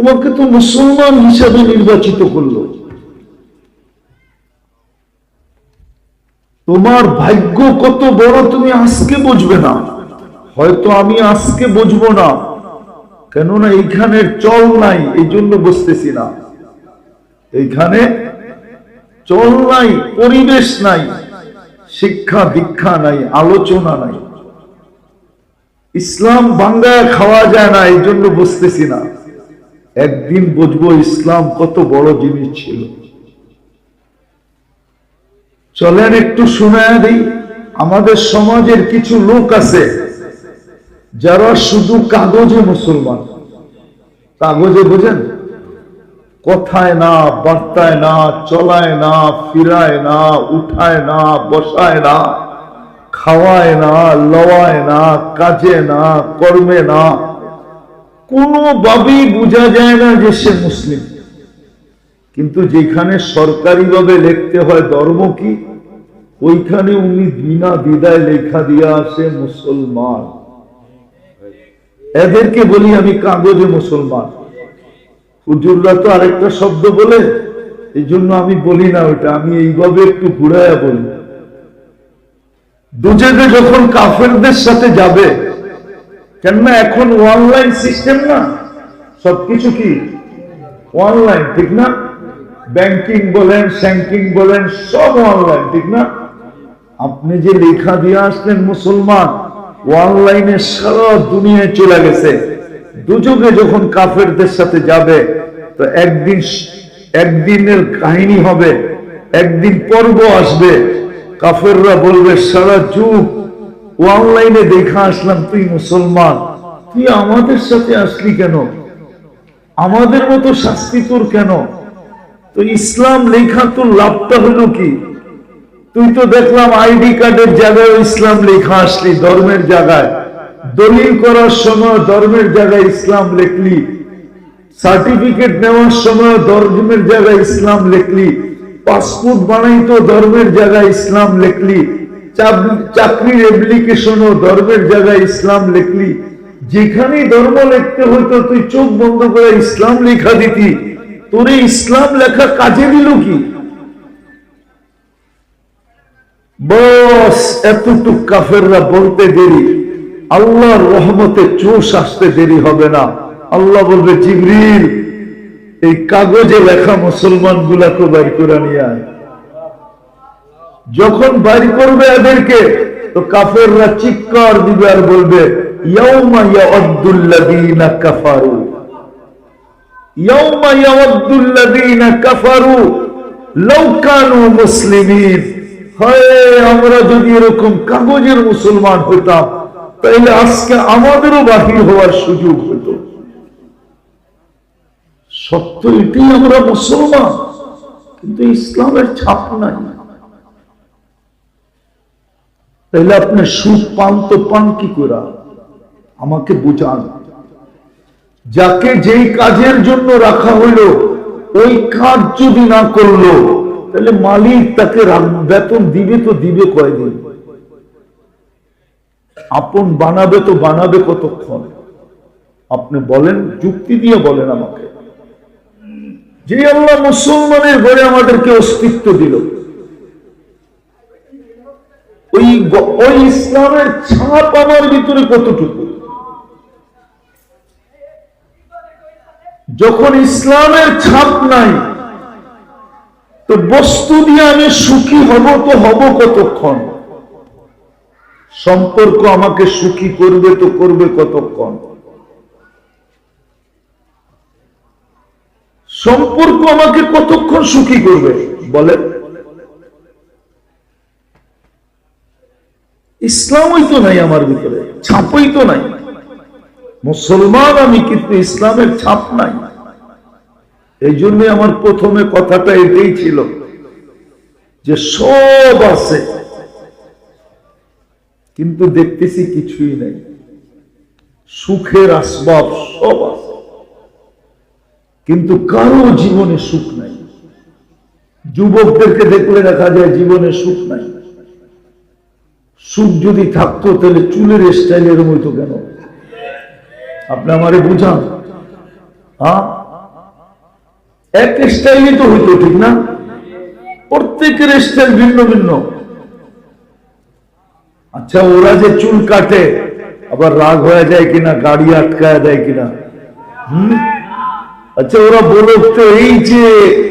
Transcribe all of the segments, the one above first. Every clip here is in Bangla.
তোমাকে তো মুসলমান হিসাবে নির্বাচিত করল। তোমার ভাগ্য কত বড় তুমি আজকে বুঝবে না। হয়তো আমি আজকে বুঝব না। কেননা এইখানের চল নাই এই জন্য বুঝতেছি না। এইখানে চল নাই, পরিবেশ নাই, শিক্ষা দীক্ষা নাই, আলোচনা নাই। ইসলাম বাংলায় খাওয়া যায় না এই জন্য বুঝতেছি না। একদিন বুঝব ইসলাম কত বড় জিনিস ছিল। চলেন একটু শোনায় দিই, আমাদের সমাজের কিছু লোক আছে যারা শুধু কাগজে মুসলমান। কাগজে বোঝেন? কথায় না, বার্তায় না, চলায় না, ফিরায় না, উঠায় না, বসায় না, খাওয়ায় না, লওয়ায় না, কাজে না, কর্মে না কোনোভাবেই বোঝা যায় না যে সে মুসলিম। কিন্তু যেখানে সরকারিভাবে লিখতে হয় ধর্ম কি, ওইখানে উনি বিনা দ্বিধায় লেখা দিয়ে আসে মুসলমান। এদেরকে বলি আমি কাগজে মুসলমান। হুজুররা তো আরেকটা শব্দ বলে এই জন্য আমি বলি না ওইটা, আমি এইভাবে একটু ঘুরাইয়া বলি। দুজেকে যখন কাফেরদের সাথে যাবে কেননা এখন অনলাইন সিস্টেম না, সবকিছু কি? অনলাইন ঠিক না? ব্যাংকিং বলেন স্যাঙ্কিং বলেন, সব অনলাইন ঠিক না? আপনি যে লেখা দিয়ে আসলেন মুসলমান অনলাইনে সারা দুনিয়ায় চলে গেছে। দুযোগে যখন কাফেরদের সাথে যাবে, তো একদিন একদিনের কাহিনী হবে, একদিন পর্ব আসবে। কাফেররা বলবে, সারা যুগ অনলাইনে দেখা আসলাম, তুই মুসলমান। তুই আমাদের সাথে আসলি কেন? আমাদের মতো শাস্তি তোর কেন? তো ইসলাম লেখা তোর লাভটা হলো কি? তুই তো দেখলাম আইডি কার্ডের জায়গায় ইসলাম লেখা আসলি, ধর্মের জায়গায়। দলিল করার সময় ধর্মের জায়গায় ইসলাম লেখলি। সার্টিফিকেট নেওয়ার সময় ধর্মের জায়গায় ইসলাম লেখলি। পাসপোর্ট বানাইতো ধর্মের জায়গায় ইসলাম লেখলি। চাকরির অ্যাপ্লিকেশনও ধর্মের জায়গায় ইসলাম লেখলি। যেখানেই ধর্ম লিখতে হইতো তুই চোখ বন্ধ করে ইসলাম লেখা দিতি। তোরে ইসলাম লেখা কাজে দিল কি? বস, এতটুক কাফেররা বলতে দেরি। আল্লাহর রহমতে চোষ আসতে দেরি হবে না। আল্লাহ বলবে, জিবরিল, এই কাগজে লেখা মুসলমান গুলাকে বাইর করে নিয়ে আয়। যখন বাইর করবে এদেরকে, তো কাফেররা চিৎকার দিবে আর বলবে আমরা যদি এরকম কাগজের মুসলমান হইতাম তাহলে আজকে আমাদেরও বাহির হওয়ার সুযোগ হতো। সত্য এটাই আমরা মুসলমান, কিন্তু ইসলামের ছাপ নাই। তাহলে আপনি সুখ পান তো পান কি করে? আমাকে বুঝান। যাকে যেই কাজের জন্য রাখা হইল, ওই কাজ যদি না করল, তাহলে মালিক তাকে বেতন দিবে তো দিবে কয়দিন? আপন বানাবে তো বানাবে কতক্ষণ? আপনি বলেন, যুক্তি দিয়ে বলেন আমাকে। যে আল্লাহ মুসলমানের ঘরে আমাদেরকে অস্তিত্ব দিল। ওই ওই ইসলামের ছাপ আমার ভিতরে কতটুকু? যখন ইসলামের ছাপ নাই, তো বস্তু দিয়ে আমি সুখী হব তো হব কতক্ষণ? সম্পর্ক আমাকে সুখী করবে তো করবে কতক্ষণ? সম্পর্ক আমাকে কতক্ষণ সুখী করবে? বলেন। ইসলামই তো নাই আমার ভিতরে, ছাপই তো নাই। মুসলমান আমি, কিন্তু ইসলামের ছাপ নাই। এই জন্য আমার প্রথমে কথাটা এটাই ছিল যে সব আছে, কিন্তু দেখতেছি কিছুই নাই। সুখের আসবাব সব আছে, কিন্তু কারও জীবনে সুখ নাই। যুবকদেরকে দেখলে দেখা যায় জীবনে সুখ নাই। সুখ যদি থাকতো, তাহলে চুলের স্টাইল এরম হইতো কেন? আপনি আমারে বুঝান। হ্যাঁ? এক স্টাইলই তো হইতো, ঠিক না? প্রত্যেকের স্টাইল ভিন্ন ভিন্ন। আচ্ছা ওরা যে চুল কাটে, আবার রাগ হয়ে যায় কিনা, গাড়ি আটকায় দেয় কিনা? হম? আচ্ছা ওরা বলো তো, এই যে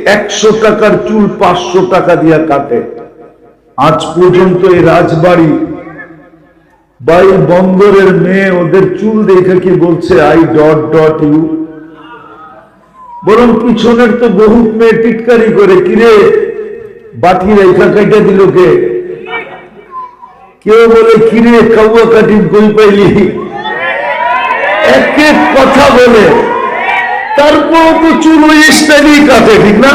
একশো টাকার চুল পাঁচশো টাকা দিয়া কাটে। আজ পর্যন্ত এই রাজবাড়ি বা এই বন্দরের মেয়ে ওদের চুল দেখে কি বলছে, আই ডট ডট ইউ? বরং পিছনের তো বহু মেয়ে টিটকারি করে, কিরে, বাটি রেখা কেটে দিল কে? কেউ বলে, কিরে, কাউয়া কাটি কই পাইলি? এক এক কথা বলে। তারপর তো চুল ওই স্টাইলই কাটে, ঠিক না?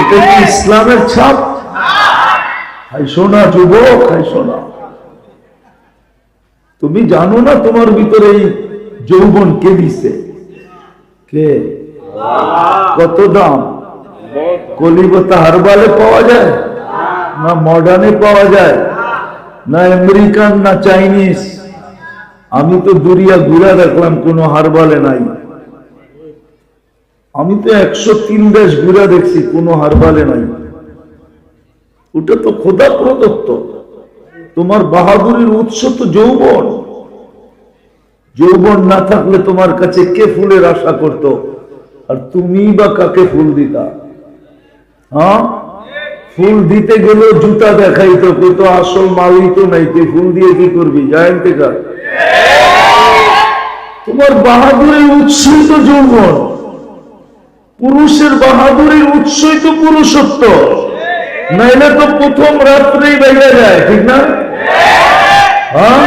এটা কি ইসলামের ছাপ? হাই সোনা, যুবক হাই সোনা। তুমি জানো না তোমার ভিতরে এই যৌবন কে দিছে? কে? কত দাম? কলিকতা হারবালে পাওয়া যায়? না মডার্নে পাওয়া যায়? না আমেরিকান, না চাইনিজ? আমি তো দুরিয়া ঘুরা দেখলাম, কোনো হারবালে নাই। আমি তো একশো তিন দেশ ঘুরা দেখছি, কোনো হারবালে নাই। ওটা তো খোদা প্রদত্ত তোমার বাহাদুরির উৎস তো যৌবন। যৌবন না থাকলে তোমার কাছে কে ফুলের আশা করত? আর তুমি বা কাকে ফুল দিতা? হ্যাঁ? ফুল দিতে গেলেও জুতা দেখাইতো কিন্তু আসল মালই তো নাই, তুই ফুল দিয়ে কি করবি? জায়েন থেকে তোমার বাহাদুরের উৎসই তো যৌবন। পুরুষের বাহাদুরের উৎসই তো পুরুষত্ব। নাইলে তো প্রথম রাত্রেই বেড়ে যায়, ঠিক না? হ্যাঁ?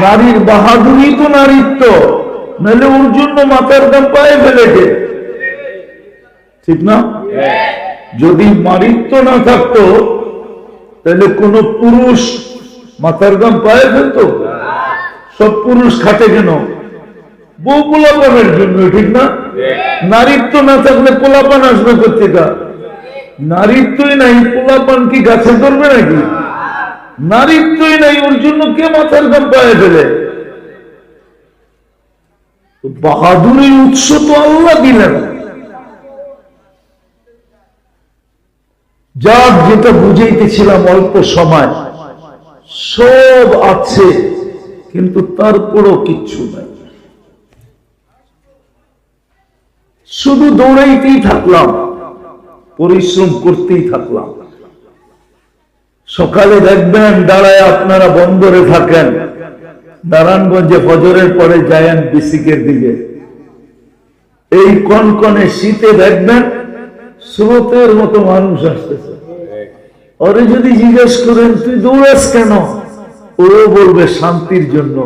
নারীর বাহাদুরি তো নারীত্ব নাহলে ওর জন্য মাথার দাম পায়ে ফেলেছে ঠিক না? যদি মারিত্ব না থাকতো তাহলে কোন পুরুষ মাথার দাম পায়ে ফেলতো? সব পুরুষ খাটে কেন? বউ পোলাপানের জন্য, ঠিক না? নারীত্ব না থাকলে পোলাপান আসবে কোথেকা নারীত্বই নাই, পোলাপান কি গাছে ধরবে নাকি? নারীত্বই নাই, ওর জন্য কে মাথার দাম পায়ে ফেলে? বাহাদুরের উৎস তো আল্লাহ দিলেন। যার যেটা বুঝাইতেছিলাম অল্প সময়, সব আছে, কিন্তু তারপরও কিচ্ছু নাই। শুধু দৌড়াইতেই থাকলাম। পরিশ্রম করতেই থাকলাম। সকালে দেখবেন দাঁড়ায় আপনারা বন্দরে থাকেন। নারায়ণগঞ্জে ফজরের পরে যায়েন বিসিকের দিকে। এই কনকনে শীতে দেখবেন স্রোতের মতো মানুষ আসতেছে। ওরে যদি জিজ্ঞেস করেন, তুই দৌড়াস কেন? ও বলবে, শান্তির জন্য।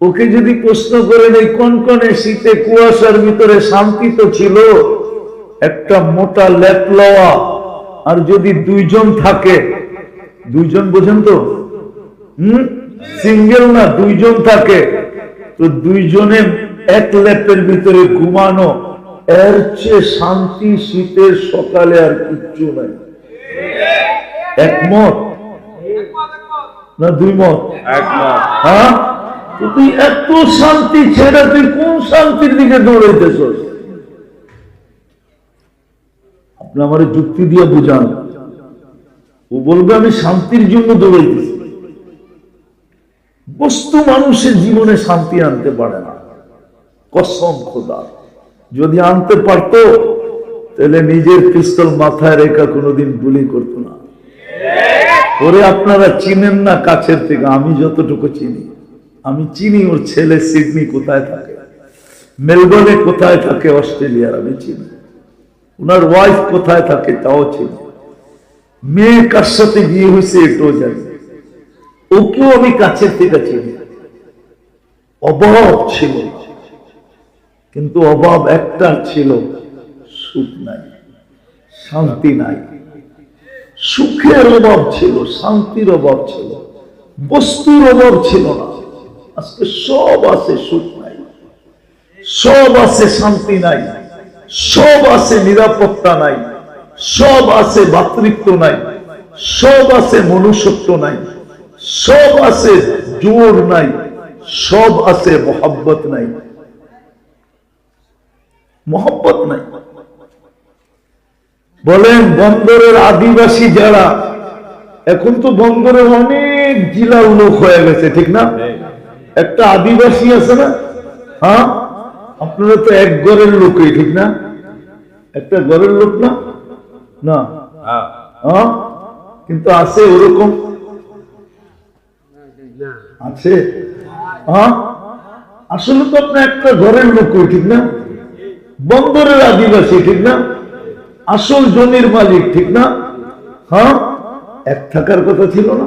ওকে যদি প্রশ্ন করেন, এই কনকনে শীতে কুয়াশার ভিতরে শান্তি তো ছিল? একটা মোটা লেপ লওয়া। আর যদি দুইজন থাকে দুইজন বোঝেন তো? হম? সিঙ্গেল না দুইজন থাকে তো দুইজনে এক ল্যাপের ভিতরে ঘুমানো এর চেয়ে শান্তি শীতের সকালে আর কিচ্ছু নাই। একমত? না দুই মত হ্যাঁ? তুই এত শান্তি ছেড়ে তুই কোন শান্তির দিকে দৌড়াইতেছ আপনি আমার যুক্তি দিয়ে বুঝান। ও বলবে, আমি শান্তির জন্য দৌড়াইতেছি। বস্তু মানুষের জীবনে শান্তি আনতে পারে না। কসম খোদা। যদি আনতে পারতো, তাহলে নিজের পিস্তল মাথায় রেখা কোনোদিন গুলি করতো না। ওরে, আপনারা চিনেন না কাছের থেকে, আমি যতটুকু চিনি। আমি চিনি ওর ছেলে সিডনি কোথায় থাকে। মেলবোর্নে কোথায় থাকে, অস্ট্রেলিয়ার, আমি চিনি। ওনার ওয়াইফ কোথায় থাকে তাও চিনি। মেয়ে কার সাথে বিয়ে হয়েছে এটাও জানি। ওকেও আমি কাছের থেকে চিনি। অভাব ছিল। কিন্তু অভাব একটা ছিল, সুখ নাই, শান্তি নাই। সুখের অভাব ছিল, শান্তির অভাব ছিল, বস্তুর অভাব ছিল না। আজকে সব আছে সুখ নাই, সব আছে শান্তি নাই। সব আছে নিরাপত্তা নাই, সব আছে ভাতৃত্ব নাই, সব আছে মনুষ্যত্ব নাই, সব আছে জোর নাই, সব আছে মোহাব্বত নাই। মোহব্বত নাই। বলেন, বন্দরের আদিবাসী যারা, এখন তো বন্দরে অনেক জেলার লোক হয়ে গেছে, ঠিক না? একটা আদিবাসী আছে না? হ্যাঁ? আপনারা তো এক ঘরের লোকই, ঠিক না? একটা ঘরের লোক না? না। হ্যাঁ। হ্যাঁ? কিন্তু আছে ওরকম? আছে? হ্যাঁ? আসলে তো আপনার একটা ঘরের লোক ঠিক না? বন্দরের আদিবাসী ঠিক না? আসল জমির মালিক ঠিক না? হ্যাঁ? এক থাকার কথা ছিল না?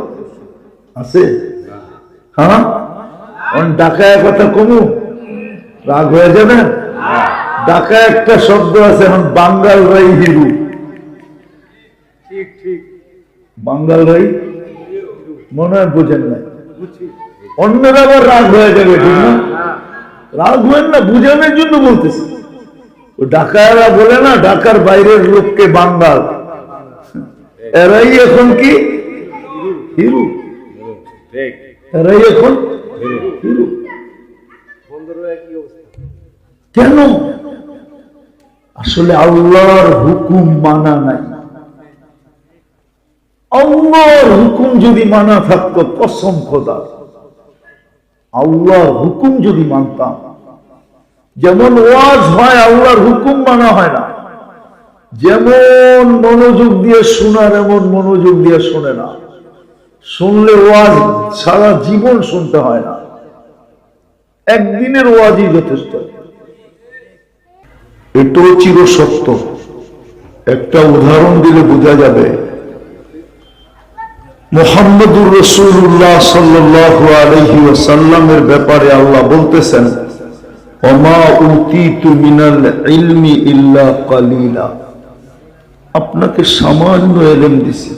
আছে? হ্যাঁ? ডাকায় কথা কমু? রাগ হয়ে যাবে? ডাকা একটা শব্দ আছে এখন বাঙ্গাল রাই হিরু। ঠিক ঠিক। বাঙ্গাল রাই? মনে হয় বোঝেন না অন্যরা আবার রাগ হয়ে যাবে ঠিক না? রাগ হবেন না বুঝানোর জন্য বলতেছি। ডাকায়রা বলে না ঢাকার বাইরের লোককে বাঙ্গাল। এরাই এখন কি? হিরু। এরাই এখন হিরু। কেন? আসলে আল্লাহর হুকুম মানা নাই। আল্লাহর হুকুম যদি মানা থাকতো, কসম খোদা। আল্লাহর হুকুম যদি মানতাম, যেমন ওয়াজ হয়, আল্লাহর হুকুম মানা হয় না। যেমন মনোযোগ দিয়ে শোনার, এমন মনোযোগ দিয়ে শোনে না। শুনলে ওয়াজ সারা জীবন শুনতে হয় না। একদিনের ওয়াজই যথেষ্ট। এটাও চির সত্য। একটা উদাহরণ দিলে বোঝা যাবে। মোহাম্মদুর রসুল্লাহ সাল্লাহ আলহি ওসাল্লামের ব্যাপারে আল্লাহ বলতেছেন আপনাকে সামান্য এলেম দিছি।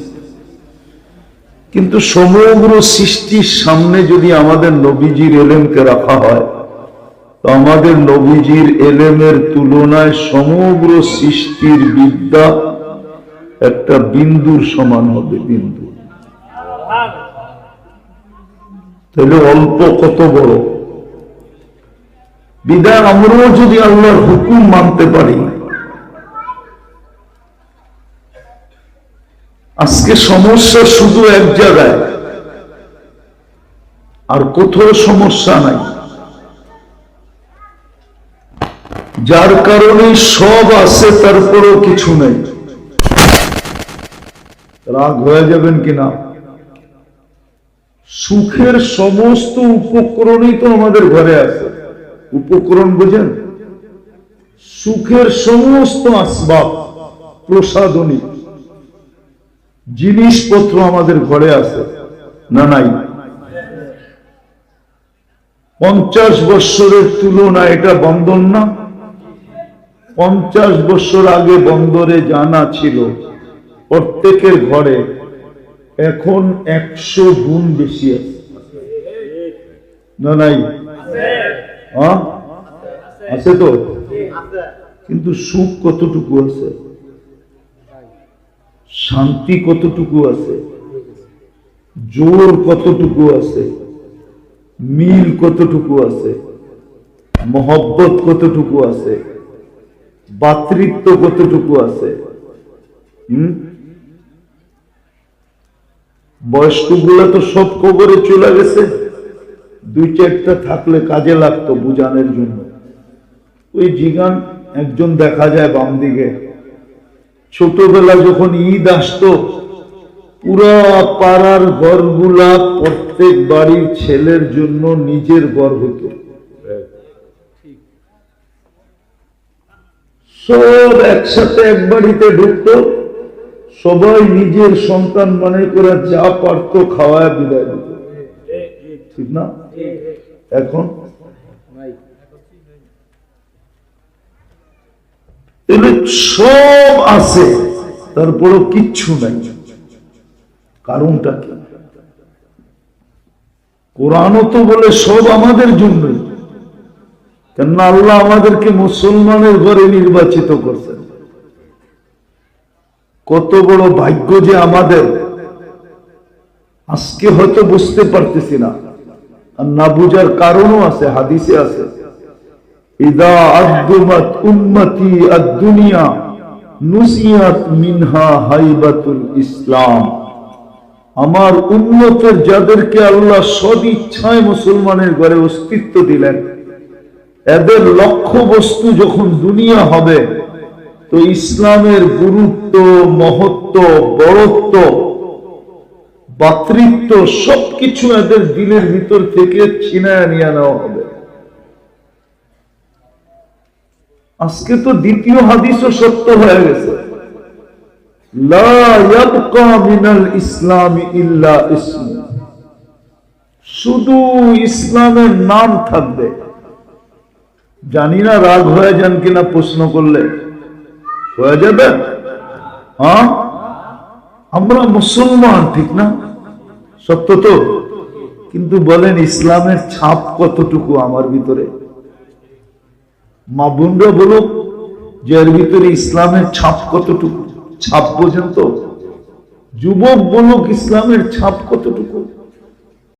কিন্তু সমগ্র সৃষ্টির সামনে যদি আমাদের নবীজির এলেমকে রাখা হয় আমাদের নবীজির এলেমের তুলনায় সমগ্র সৃষ্টির বিদ্যা একটা বিন্দুর সমান হবে, বিন্দু। তাহলে অল্প কত বড়? বিদায় আমরাও যদি আল্লাহর হুকুম মানতে পারি, আজকে সমস্যা শুধু এক জায়গায়, আর কোথাও সমস্যা নাই। যার কারণে সব আছে তারপরেও কিছু নেই। রাগ হয়ে যাবেন কিনা সুখের সমস্ত উপকরণই তো আমাদের ঘরে আছে। উপকরণ বোঝেন? সুখের সমস্ত আসবাব প্রসাদনী জিনিসপত্র আমাদের ঘরে আছে, না নাই? পঞ্চাশ বৎসরের তুলনা এটা বন্দর না? পঞ্চাশ বছর আগে বন্দরে জানা ছিল, প্রত্যেকের ঘরে এখন একশো গুণ বেশি আছে। না হ্যাঁ? আছে তো? কিন্তু সুখ কতটুকু আছে? শান্তি কতটুকু আছে? জোর কতটুকু আছে? মিল কতটুকু আছে? মহব্বত কতটুকু আছে? বাতৃত্ব কতটুকু আছে? হম? বয়স্কগুলা তো সব কবরে চলে গেছে। দুই চারটা থাকলে কাজে লাগতো বুঝানোর জন্য। ওই জিগান একজন দেখা যায় বাম দিকে। ছোটবেলা যখন ঈদ আসতো, পুরা পাড়ার ঘরগুলা প্রত্যেক বাড়ির ছেলের জন্য নিজের ঘর হতো। সব একসাথে এক বাড়িতে ঢুকতো। সবাই নিজের সন্তান মনে করে যা পারত খাওয়ায়, বিদায় দিত। ঠিক না? এখন? সব আছে, তারপরও কিচ্ছু নাই। কারণটা কি? কোরআনও তো বলে সব আমাদের জন্যই। কেননা আল্লাহ আমাদেরকে মুসলমানের ঘরে নির্বাচিত করছেন? কত বড় ভাগ্য যে আমাদের। আজকে হয়তো বুঝতে পারতেছি না। আর না বুঝার কারণও আছে, হাদিসে আছে। আমার উন্মতের যাদেরকে আল্লাহ সদিচ্ছায় মুসলমানের ঘরে অস্তিত্ব দিলেন এদের লক্ষ্য বস্তু যখন দুনিয়া হবে, তো ইসলামের গুরুত্ব, মহত্ব, বড়ত্ব বাতৃত্ব সবকিছু এদের দিলের ভিতর থেকে ছিনায় নিয়ে নেওয়া হবে। আজকে তো দ্বিতীয় হাদিসও সত্য হয়ে গেছে। ইল্লা ইসম। শুধু ইসলামের নাম থাকবে। জানি না রাগ হয়ে যান কিনা প্রশ্ন করলে। হয়ে যাবে? হ্যাঁ? আমরা মুসলমান, ঠিক না? সত্য তো? কিন্তু বলেন, ইসলামের ছাপ কতটুকু আমার ভিতরে? মা বোনরা বলুক যে এর ভিতরে ইসলামের ছাপ কতটুকু? ছাপ পর্যন্ত যুবক বলুক ইসলামের ছাপ কতটুকু?